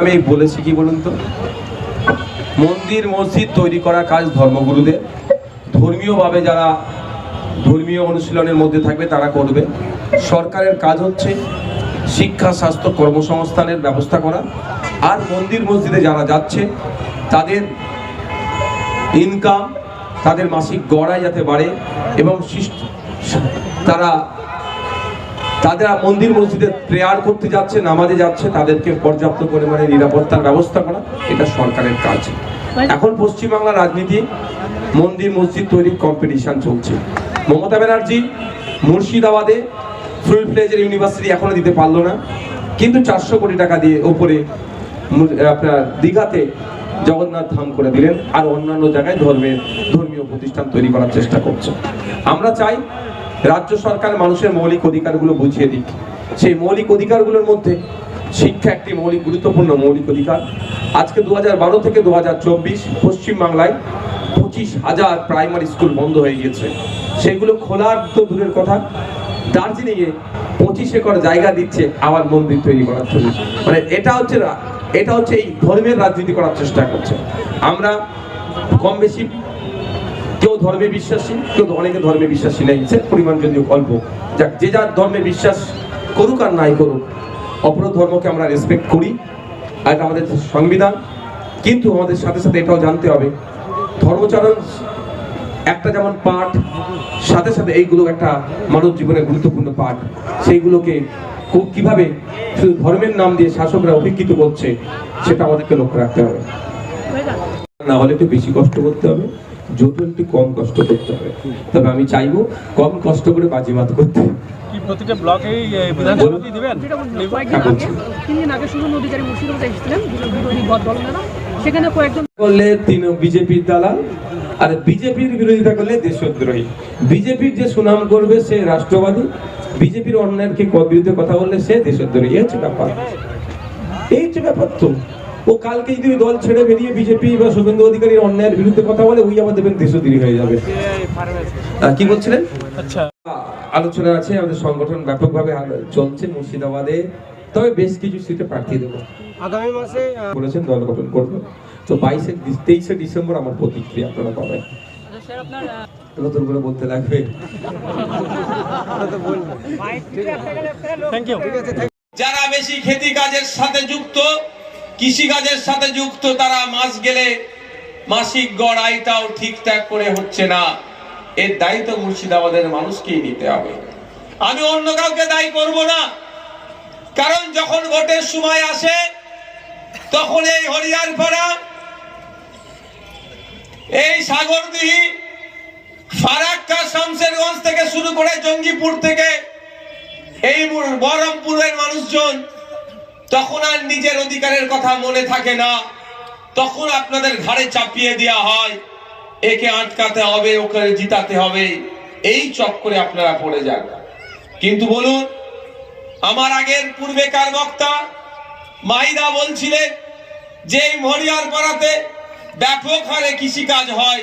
আমি বলেছি কি বলুন তো? মন্দির, মসজিদ তৈরি করা কাজ ধর্মগুরুদের। ধর্মীয়ভাবে যারা ধর্মীয় অনুশীলনের মধ্যে থাকবে, তারা করবে। সরকারের কাজ হচ্ছে শিক্ষা, স্বাস্থ্য কর্মসংস্থানের ব্যবস্থা করা। আর মন্দির, মসজিদে যারা যাচ্ছে, তাদের ইনকাম তাদের মাসিক গড়াই যাতে বাড়ে এবং তারা তারা মন্দির মসজিদে প্রেয়ার করতে যাচ্ছে, নামাজে যাচ্ছে, তাদেরকে পর্যাপ্ত পরিমাণে নিরাপত্তার ব্যবস্থা করা এটা সরকারের কাজ। এখন পশ্চিমবাংলার রাজনীতি, মন্দির মসজিদ তৈরির কম্পিটিশন চলছে। মমতা ব্যানার্জি মুর্শিদাবাদে ফুল ফ্লেজের ইউনিভার্সিটি এখনও দিতে পারল না, কিন্তু চারশো কোটি টাকা দিয়ে ওপরে আপনার দীঘাতে জগন্নাথ ধাম করে দিলেন, আর অন্যান্য জায়গায় ধর্মের, ধর্মীয় প্রতিষ্ঠান তৈরি করার চেষ্টা করছে। আমরা চাই রাজ্য সরকার মানুষের মৌলিক অধিকারগুলো বুঝিয়ে দিক। সেই মৌলিক অধিকারগুলোর মধ্যে শিক্ষা একটি মৌলিক, গুরুত্বপূর্ণ মৌলিক অধিকার। আজকে দু বারো থেকে দু হাজার চব্বিশ পশ্চিমবাংলায় পঁচিশ হাজার প্রাইমারি স্কুল বন্ধ হয়ে গিয়েছে। সেগুলো খোলার তো দূরের কথা। দার্জিলিংয়ে পঁচিশ একর জায়গা দিচ্ছে আবার মন্দির তৈরি করার জন্য। মানে এটা হচ্ছে এটা হচ্ছে এই ধর্মের রাজনীতি করার চেষ্টা করছে। আমরা কম বেশি ধর্মে বিশ্বাসী কেউ অনেকে ধর্মে বিশ্বাসী নেই। সে পরিমাণ যদিও অল্প। যাক, যে যার ধর্মে বিশ্বাস করুক আর নাই করুক, অপর ধর্মকে আমরা রেসপেক্ট করি। আর আমাদের সংবিধান। কিন্তু আমাদের সাথে সাথে এটাও জানতে হবে, ধর্মচরণ একটা যেমন পাঠ, সাথে সাথে এইগুলো একটা মানব জীবনের গুরুত্বপূর্ণ পাঠ। সেইগুলোকে খুব কীভাবে শুধু ধর্মের নাম দিয়ে শাসকরা অভিজ্ঞিত করছে, সেটা আমাদেরকে লক্ষ্য রাখতে হবে। না হলে একটু বেশি কষ্ট করতে হবে। জটিল একটু কম কষ্ট করতে হবে। তবে আমি চাইব কম কষ্ট করে বাজিমাত করতে। প্রতিটা ব্লকেই এ, বিধানসভাতেই দিবেন? যেটা বললাম, কয়েকদিন আগে বলছি। তিন দিন আগে শুভেন্দু অধিকারী মুর্শিদাবাদে এসেছিলেন বিরোধী দল সেখানে কয়েকজন করলে তিন বিজেপির দালাল আর বিজেপির বিরোধিতা করলে দেশদ্রোহী। বিজেপির যে সুনাম করবে সে রাষ্ট্রবাদী বিজেপির অন্যায়ের বিরুদ্ধে কথা বললে সে দেশদ্রোহী। এই হচ্ছে ব্যাপার। এই হচ্ছে ব্যাপার তো। ও কালকে যদি দল ছেড়ে বেরিয়ে বিজেপি বা শুভেন্দু অধিকারীর অন্যায়ের বিরুদ্ধে কথা বলে ওই আবার দেবেন দেশদ্রোহী হয়ে যাবে। কি বলছিলেন? আচ্ছা। আলোচনা আছে আমাদের সংগঠন ব্যাপকভাবে চলছে মুর্শিদাবাদে। তবে বেশ কিছু সিটে প্রার্থী দেবো। আগামী মাসে বলেছেন দল গঠন করবে। তো বাইশে তেইশে ডিসেম্বর আমার প্রতিক্রিয়া আপনারা পাবেন। নতুন করে বলতে লাগবে। যারা বেশি খেতি কাজের সাথে যুক্ত কৃষি কাজের সাথে যুক্ত তারা মাস গেলে মাসিক গড় আয়টাও ঠিকঠাক করে হচ্ছে না। এর দায়িত্ব মুর্শিদাবাদের মানুষকেই নিতে হবে। আমি অন্য কাউকে দায়ী করব না। কারণ যখন ভোটের সময় আসে, তখন এই হরিয়ারপাড়া এই সাগরদিহি ফারাক্কা শামশেরগঞ্জ থেকে শুরু করে জঙ্গিপুর থেকে এই বহরমপুরের মানুষজন তখন আর নিজের অধিকারের কথা মনে থাকে না। তখন আপনাদের ঘাড়ে চাপিয়ে দেওয়া হয়। একে আটকাতে হবে, ওকে জিতাতে হবে। এই চক্করে আপনারা পড়ে যান। কিন্তু বলুন, আমার আগের পূর্বেকার বক্তা মাইদা বলছিলেন যে এই মরিয়ার পাড়াতে ব্যাপক হারে কৃষিকাজ হয়।